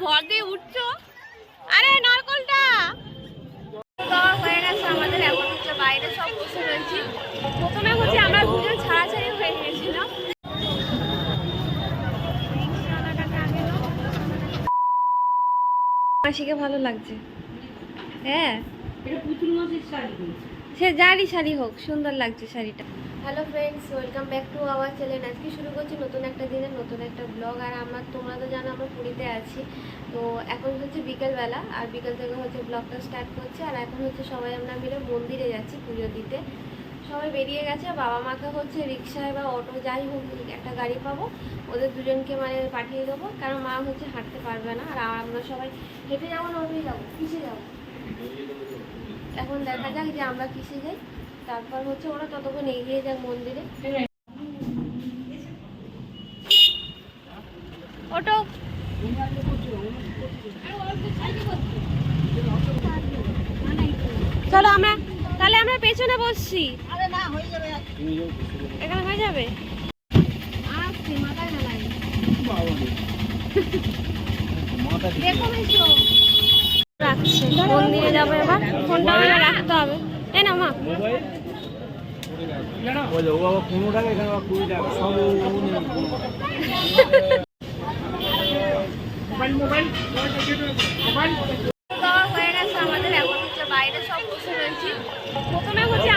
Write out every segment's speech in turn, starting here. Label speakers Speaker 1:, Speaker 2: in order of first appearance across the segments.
Speaker 1: ভর দিয়ে উঠছো? আরে, নারকলটা! হয়ে গেছে আমাদের হচ্ছে বাইরে সব আমরা ছাড়াছাড়ি হয়ে মাসিকে ভালো লাগছে। হ্যাঁ। সে যারই শাড়ি হোক, সুন্দর লাগছে শাড়িটা। Hello friends, welcome back to our channel. আজকে শুরু করছি নতুন একটা দিনের নতুন একটা ব্লগ। আর আমরা, তোমরা তো জানো আমরা পুরীতে আছি। তো এখন হচ্ছে বিকেলবেলা, আর বিকেল থেকে হচ্ছে ব্লগটা স্টার্ট করছে। আর এখন হচ্ছে সবাই আমরা মিলে মন্দিরে যাচ্ছি পুজো দিতে। সবাই বেরিয়ে গেছে, বাবা মাকে হচ্ছে রিক্সায় বা অটো, যাই হোক, একটা গাড়ি পাবো। ওদের দুজনকে মানে পাঠিয়ে দেবো। কারণ মা হচ্ছে হাঁটতে পারবে না। আর আমরা সবাই হেঁটে যাব না ওটাই যাব, কিসে যাব? এখন দেখা যাক যে আমরা কিসে যাই। তারপর হচ্ছে ওরা ততক্ষণ এগিয়ে যাক মন্দিরে। ওটো। চলো আমরা তাহলে আমরা পেছনে বসছি। এখানে হয়ে যাবে? রাখছে। মন্দিরে যাব এবার। ফোনটা রাখতে হবে। বাইরে সব বসে রয়েছি। প্রথমে হচ্ছে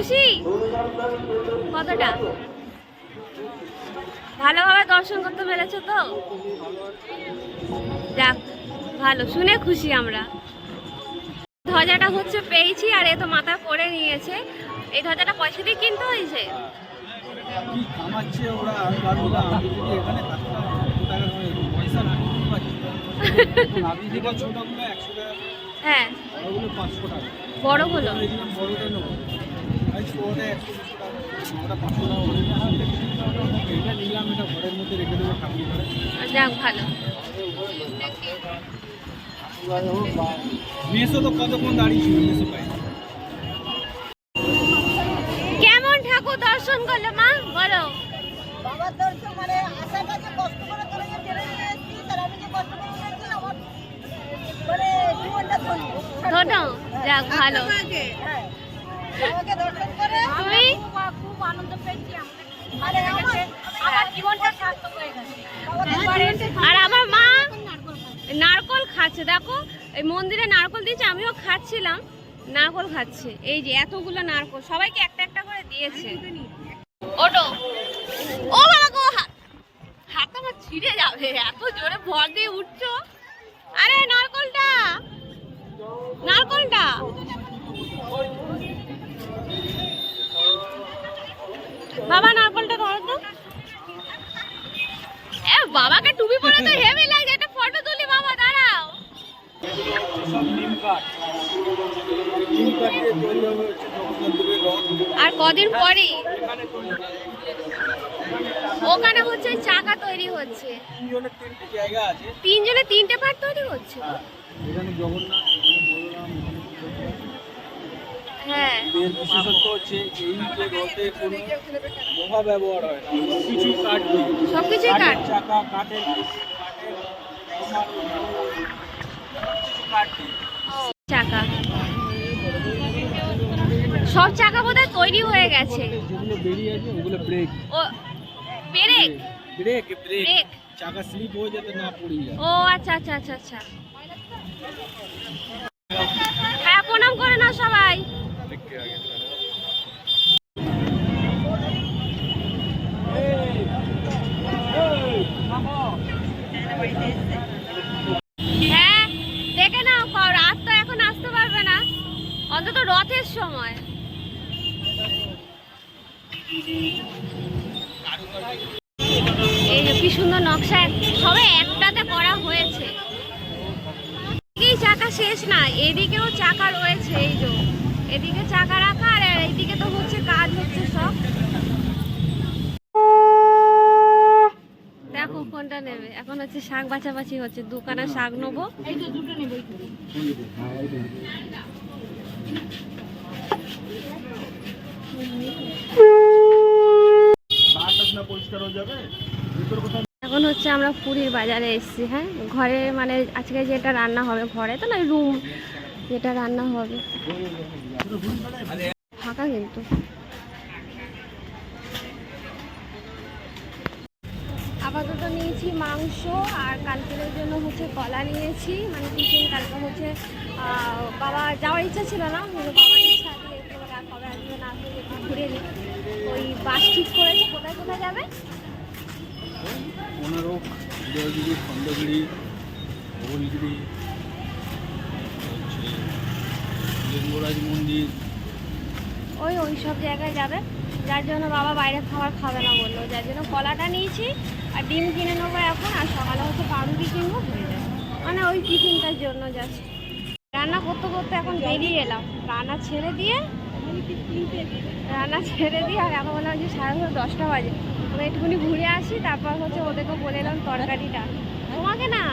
Speaker 1: খুশি? কতটা? ভালোভাবে দর্শন করতে পেরেছ তো? যাক ভালো শুনে খুশি আমরা। ধ্বজাটা হচ্ছে পেয়েছি আর এ তো মাথা করে নিয়েছে। এই ধ্বজাটা পয়সা দিয়ে কিনতে হয়েছে? হ্যাঁ।
Speaker 2: টাকা
Speaker 1: বড় হলো। যাক ভালো।
Speaker 2: মেসো তো কতক্ষণ দাঁড়িয়ে মেসো পাই
Speaker 1: কেমন ঠাকুর দর্শন করল মা? বলো।
Speaker 3: বাবার দর্শন মানে আশাটা যে কষ্ট করে করে যে বেড়ে এসেছি তার আমি যে কষ্ট করে এসেছি আমার মানে জীবনটা ধন্য
Speaker 1: ধন্য। যাক ভালো।
Speaker 3: হ্যাঁ। আমাকে দর্শন করে?
Speaker 1: তুমি?
Speaker 3: খুব আনন্দ পেয়েছি আমার। আমার জীবনটা সার্থক হয়ে গেছে।
Speaker 1: আর আমার মা নারকল খাচ্ছে দেখো এই মন্দিরে নারকল দিয়েছে আমিও খাচ্ছিলাম নারকল খাচ্ছে। এই যে এতগুলো নারকল সবাইকে একটা একটা করে দিয়েছে। ওটো। ও বাবা গো হাত আমার ছিঁড়ে যাবে এত জোরে ভর দিয়ে উঠছো। আরে নারকলটা নারকলটা। বাবা নারকলটা ধরো তো। এ, বাবাকে টুপি পরে তো হেভি লাগছে একটা ফটো তুলি বাবা, দাঁড়াও। আর কদিন পরে। ওখানে হচ্ছে চাকা তৈরি হচ্ছে।
Speaker 2: তিনজনের তিনটে জায়গা আছে।
Speaker 1: তিনজনে তিনটে পার্ট তৈরি হচ্ছে?
Speaker 2: এখানে জগন্নাথ এখানে বলরাম এখানে সুভদ্রা।
Speaker 1: হ্যাঁ
Speaker 2: এর বিশেষত্ব হচ্ছে এই যে রথে কোনো লোহা ব্যবহার হয় না। সব কিছু কাঠ দিয়ে।
Speaker 1: কাঠ।
Speaker 2: চাকা কাঠের কাঠ দিয়ে।
Speaker 1: চাকা। সব চাকা বোধহয় তৈরি হয়ে গেছে।
Speaker 2: যেগুলো বেরিয়ে আছে ওগুলো ব্রেক
Speaker 1: ও ব্রেক
Speaker 2: ব্রেক ব্রেক
Speaker 1: ব্রেক
Speaker 2: চাকা স্লিপ হয়ে যাতে না পড়ে
Speaker 1: ও আচ্ছা আচ্ছা আচ্ছা আচ্ছা। হ্যাঁ প্রণাম করে সবাই। হ্যাঁ দেখে নাও রাত তো এখন আসতে পারবে না। অন্তত রথের সময়। এই কি সুন্দর নকশা, সবে একটাতে করা হয়েছে। চাকা শেষ না, এদিকেও চাকা রয়েছে, এই যে। এদিকে চাকা রাখা আর এইদিকে তো হচ্ছে কাজ হচ্ছে সব। দেখো কোনটা নেবে। এখন হচ্ছে বাছাবাছি হচ্ছে নেব। এখন হচ্ছে আমরা পুরীর বাজারে এসেছি হ্যাঁ? ঘরে মানে আজকে যেটা রান্না হবে, ঘরে তো না রুম যেটা রান্না হবে। ফাঁকা কিন্তু। আপাতত নিয়েছি মাংস আর কালকের জন্য হচ্ছে কলা নিয়েছি। মানে টিফিন কালকে হচ্ছে বাবা যাওয়ার ইচ্ছা ছিল না, কিন্তু বাবার ঘুরে নিই। ওই বাস ঠিক করেছে, কোথায় কোথায় যাবে
Speaker 2: হচ্ছে লিঙ্গরাজ মন্দির।
Speaker 1: ওই ওই সব জায়গায় যাবে। যার জন্য বাবা বাইরে খাবার খাবে না বলল। যার জন্য কলাটা নিয়েছি আর ডিম কিনে নেব এখন, আর সকালে হচ্ছে পাউরুটি কিনবো, হয়ে যাবে। মানে ওই টিফিনটার জন্য যাচ্ছি রান্না করতে করতে এখন বেরিয়ে এলাম। রান্না ছেড়ে দিয়ে, রান্না ছেড়ে দিয়ে আর এখন বললাম যে সাড়ে ধরো দশটা বাজে। আমরা একটুখানি ঘুরে আসি, তারপর হচ্ছে ওদেরকে বলে এলাম তরকারিটা। তোমাকে না,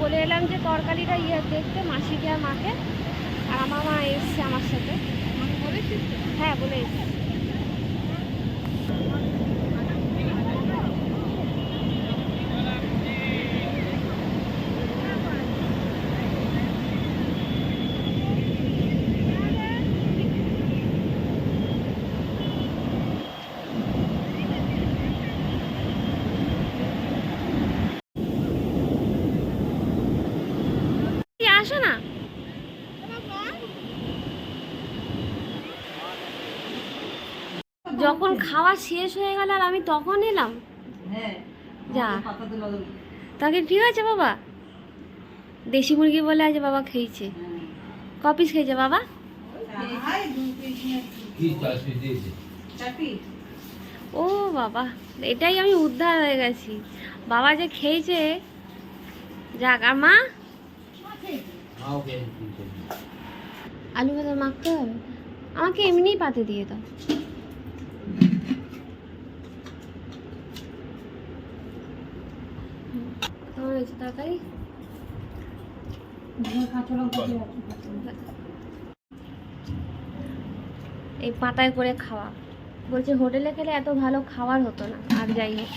Speaker 1: বলে এলাম যে তরকারিটা ইয়ে দেখতে মাসিকে আর মাকে। আর আমার মা এসছে আমার সাথে। হ্যাঁ বলে এসছে। আসো না। যখন খাওয়া শেষ হয়ে গেল আর আমি তখন এলাম? যা। তাকে ঠিক আছে বাবা। দেশি মুরগি বলে আজ বাবা খেয়েছে। ক পিস খেয়েছে বাবা? ও বাবা এটাই আমি উদ্ধার হয়ে গেছি। বাবা যে খেয়েছে যাক আর মা? আলু ভাজা মাখতে হবে? আমাকে এমনিই পাতে দিয়ে দাও। হয়েছে তরকারি এই পাতায় করে খাওয়া। বলছে হোটেলে খেলে এত ভালো খাবার হতো না আর যাই হোক।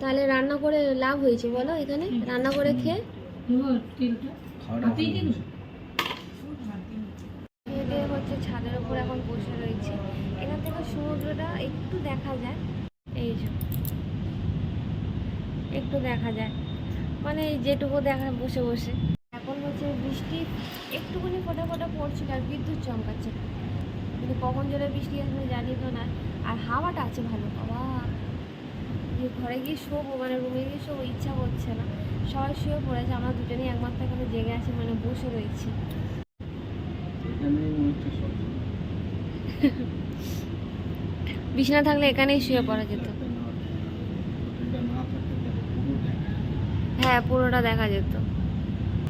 Speaker 1: তাহলে রান্না করে লাভ হয়েছে বলো এখানে? রান্না করে খেয়ে? হচ্ছে ছাদের উপর এখন বসে রয়েছে। এখান থেকে সমুদ্রটা একটু দেখা যায় এই যে। একটু দেখা যায়। মানে যেটুকু দেখা বসে বসে। এখন হচ্ছে বৃষ্টি একটুখানি ফোটা ফোটা পড়ছিল আর বিদ্যুৎ চমকাচ্ছে। কিন্তু কখন জলে বৃষ্টি আসবে জানি তো না। আর হাওয়াটা আছে ভালো বাবা ঘরে গিয়ে শোবো মানে রুমে গিয়ে শোবো, ইচ্ছা করছে না। সবাই শুয়ে পড়েছে, আমরা দুজনেই একমাত্র এখানে জেগে আছি মানে বসে রয়েছি। বিছানা থাকলে এখানেই শুয়ে পড়া যেত
Speaker 2: হোটেলটা না থাকলে দেখো পুরো দেখা
Speaker 1: হ্যাঁ পুরোটা দেখা যেত।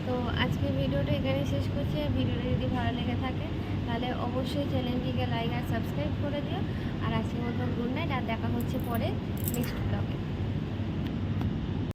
Speaker 1: তো আজকে ভিডিওটা এখানে শেষ করছি। আর ভিডিওটা যদি ভালো লেগে থাকে, তাহলে অবশ্যই চ্যানেলটিকে লাইক আর সাবস্ক্রাইব করে দিও। আর আজকের মতো গুড নাইট, আর দেখা হচ্ছে পরে নেক্সট ব্লগ